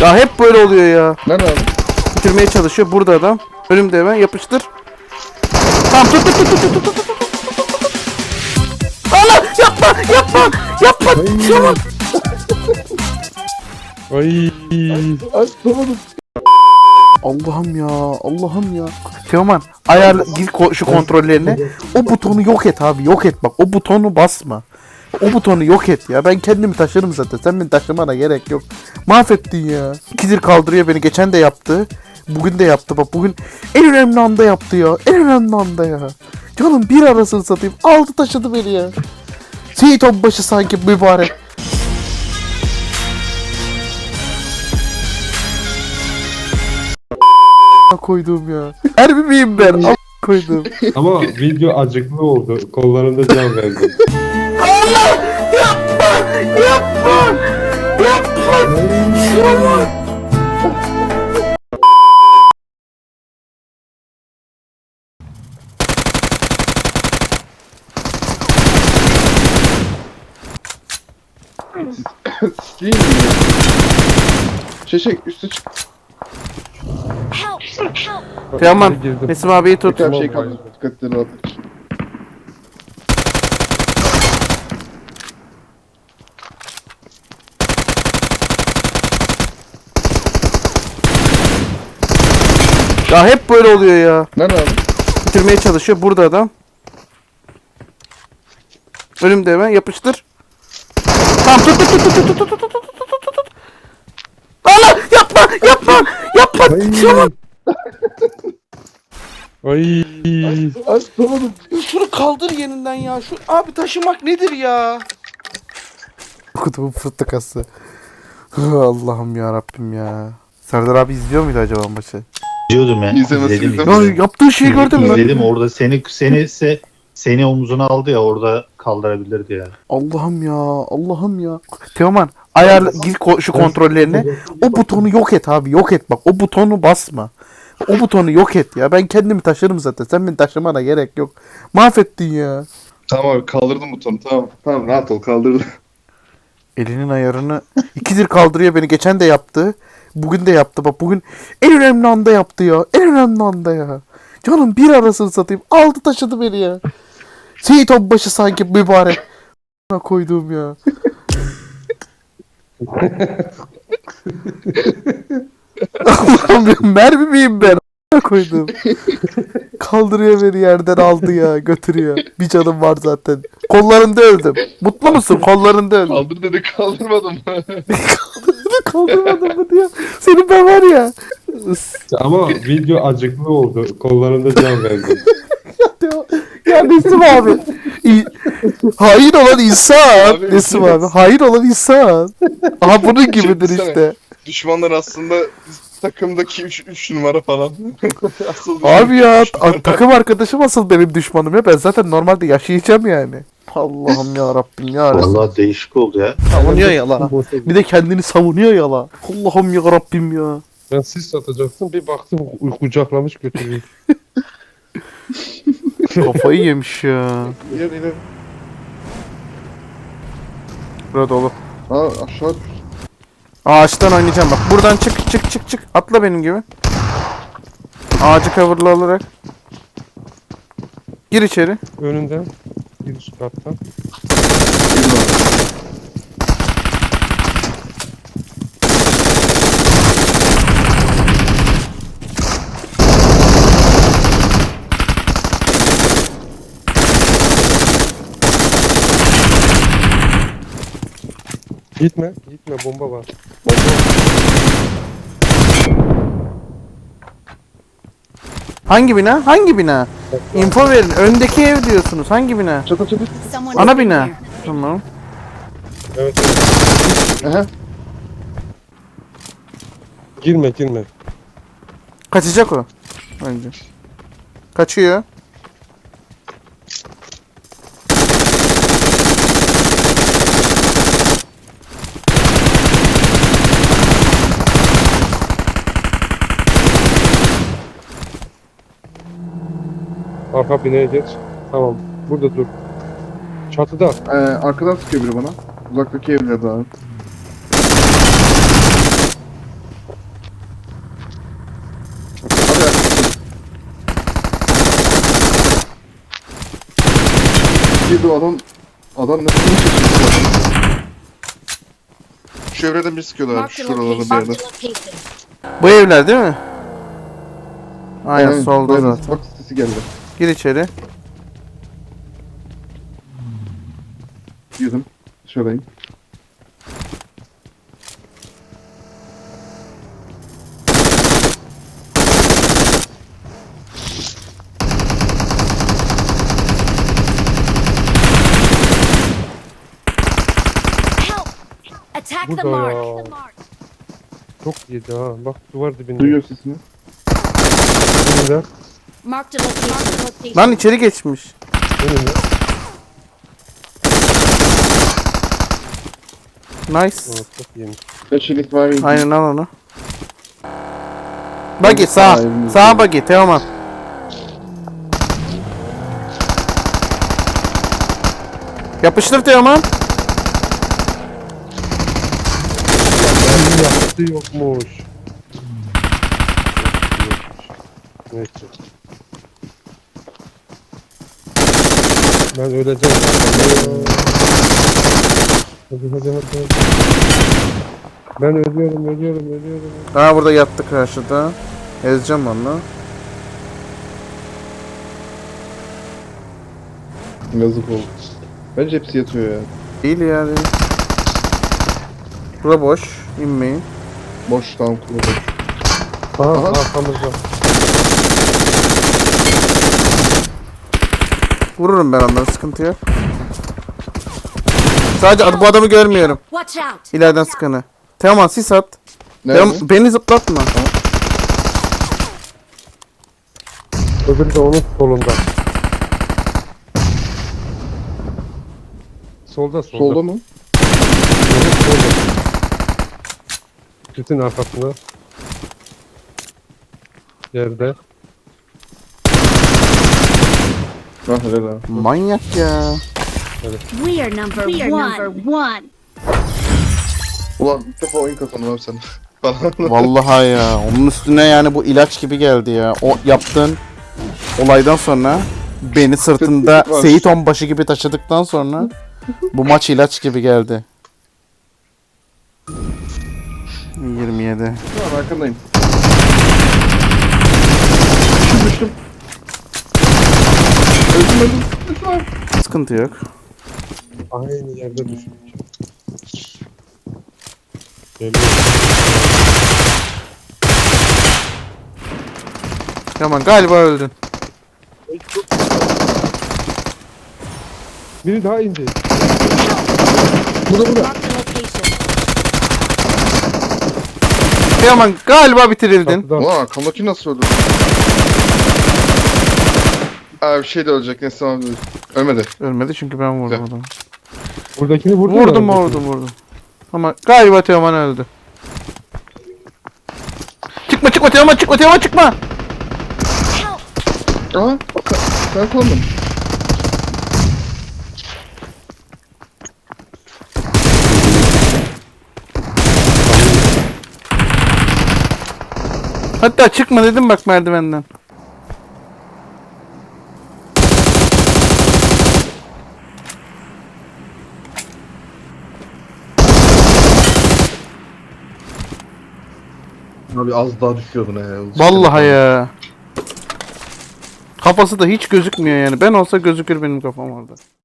Ya hep böyle oluyor ya. Nerede abi? Bitirmeye çalışıyor. Burada adam. Önümde hemen yapıştır. Tamam tut tut tut tut tut tut tut tut tut Allah yapma yapma yapma. Tamam. Ay. Ay tutamadım. Allah'ım ya Allah'ım ya. Teoman ayar gir ko- şu kontrollerine. O butonu yok et abi yok et bak. O butonu basma. O butonu yok et ya. Ben kendimi taşırım zaten. Sen beni taşımana gerek yok. Mahvettin ya. İkidir kaldırıyor beni. Geçen de yaptı. Bugün de yaptı. Bak bugün en önemli anda yaptı ya. En önemli anda ya. Canım bir arasını satayım. Aldı taşıdı beni ya. Seyit başı sanki mübarek. koydum ya. Her bir miyim ben? Koydum. Ama video acıklı oldu. Kollarında can verdi. Allah! Yapma! Yapma! Yapma! Sikeyim mi? Şeşek üstü çık. Help! Help! Teoman, Girdim. Nesim abiyi tut. Tekrar şey Tamam, kaldı. Dikkatleri at. Ya hep böyle oluyor ya. Nerede abi? Bitirmeye çalışıyor. Burada adam. Önümde hemen yapıştır. Tamam tut tut tut tut tut tut tut tut tut tut tut tut. Allah yapma yapma yapma. Tamam. Ay. Ay tutamadım. Şunu kaldır yerinden ya. Şu abi taşımak nedir ya? Kutumun fırtıkası. Allah'ım ya Rabbim ya. Serdar abi izliyor muydu acaba maçı? Diyordum ya. İzlemesi, izledim, izlemesi. Ya yaptığı şeyi gördün mü? İzledim orada seni seni se, seni omzuna aldı ya orada kaldırabilirdi ya. Allah'ım ya Allah'ım ya. Teoman ayar gir ko- şu kontrollerine. O butonu yok et abi yok et bak. O butonu basma. O butonu yok et ya. Ben kendimi taşırım zaten. Sen beni taşımana gerek yok. Mahvettin ya. Tamam abi kaldırdım butonu tamam. Tamam rahat ol kaldırdım. Elinin ayarını ikidir kaldırıyor beni. Geçen de yaptı. Bugün de yaptı. Bak bugün en önemli anda yaptı ya. En önemli anda ya. Canım bir arasını satayım. Aldı taşıdı beni ya. Seyit başı sanki mübarek. koyduğum ya. Allah'ım ya, mermi miyim ben? koydum. Kaldırıyor beni yerden aldı ya götürüyor. Bir canım var zaten. Kollarında öldüm. Mutlu musun? Kollarında öldüm. Kaldır dedi kaldırmadım. Kaldırmadın mı diyor. Senin ben var ya. Ama video acıklı oldu. Kollarında can verdi. ya Nesim abi. İ- Hain olan insan. Abi, Nesim abi. Hain olan insan. Aha bunun gibidir işte. Düşmanlar aslında takımdaki 3 numara falan. Asıl Abi ya üç numara. takım arkadaşım asıl benim düşmanım ya. Ben zaten normalde yaşayacağım yani. Allah'ım ya Rabbim ya. Vallahi değişik oldu ya. Savunuyor ya la. Bir de kendini savunuyor ya la. Allah'ım ya Rabbim ya. Ben siz satacaksın bir baktım kucaklamış götürüyor. Kafayı yemiş ya. İleri ileri. Burada dolu. Ha aşağı düştü. Ağaçtan oynayacağım bak. Buradan çık çık çık çık. Atla benim gibi. Ağacı coverlı olarak. Gir içeri. Önünden. Bir üst kattan. Gitme, gitme bomba var. Hangi bina? Hangi bina? Info verin. Öndeki ev diyorsunuz. Hangi bina? Çatı çatı. Ana bina. Tamam. Evet. Aha. Girme, girme. Kaçacak o. Bence. Kaçıyor. Arka bineye geç. Tamam. Burada dur. Çatıda. Ee, arkadan sıkıyor biri bana. Uzaktaki evlerde abi. Girdi adam. Adam nasıl bir şey Şu evreden bir sıkıyordu abi. Bir yerde. Bu evler değil mi? Aynen, solda zaten. Bak sesi geldi. Gir içeri. Girdim. Şuradayım. Attack the Burada ya. Mark. Çok iyiydi ha. Bak duvar dibinde. Duyuyor sesini. Önünde. Marked a location. Marked a location. Lan içeri geçmiş. Nice. Çok. Kaçılık var. Aynen al onu. Buggy sağ. Aynen. Sağ buggy Teoman. Yapıştır Teoman. Yaptığı yokmuş. Neyse. Ben öleceğim. Hadi hadi hadi. hadi. Ben ölüyorum, ölüyorum, ölüyorum. Aa burada yattı karşıda. Ezeceğim onu. Yazık oldu. Bence hepsi yatıyor ya. Değil ya değil. Bura boş. İnmeyin. Boş tamam kurulu. Aha, Aha. arkamızda. Vururum ben onları sıkıntı yok. Sadece ad- bu adamı görmüyorum. Watch out. İleriden sıkanı. Teoman sis at. Nerede? Teoman, beni zıplatma. Öbürü de onun solunda. Solda, solda. Solda mı? Solda. Bütün arkasında. Yerde. Ah helal ha. Manyak ya. We are number We are one. number one. Ulan defa oyun kazandım abi sen. Vallahi ya. Onun üstüne yani bu ilaç gibi geldi ya. O yaptığın olaydan sonra beni sırtında. Seyit Onbaşı gibi taşıdıktan sonra bu maç ilaç gibi geldi. 27. Tamam arkandayım. Düştüm düştüm. Öldüm. Lütfen. Sıkıntı yok. Aynı yerde düştük. Tamam galiba öldün. Biri daha indi. Burada burada. Marked a location. Teoman galiba bitirildin. Ulan arkamdaki nasıl öldü? Abi şey de ölecek neyse tamam öldü. Ölmedi. Ölmedi çünkü ben vurdum adamı. Buradakini vurdun mu? Vurdum Buradakini. vurdum vurdum. Ama galiba Teoman öldü. Çıkma çıkma Teoman çıkma Teoman çıkma. Sen, sen kullandın. Hatta çıkma dedim bak merdivenden. Abi az daha düşüyordun he. Vallahi ya. Kafası da hiç gözükmüyor yani. Ben olsa gözükür benim kafam orada.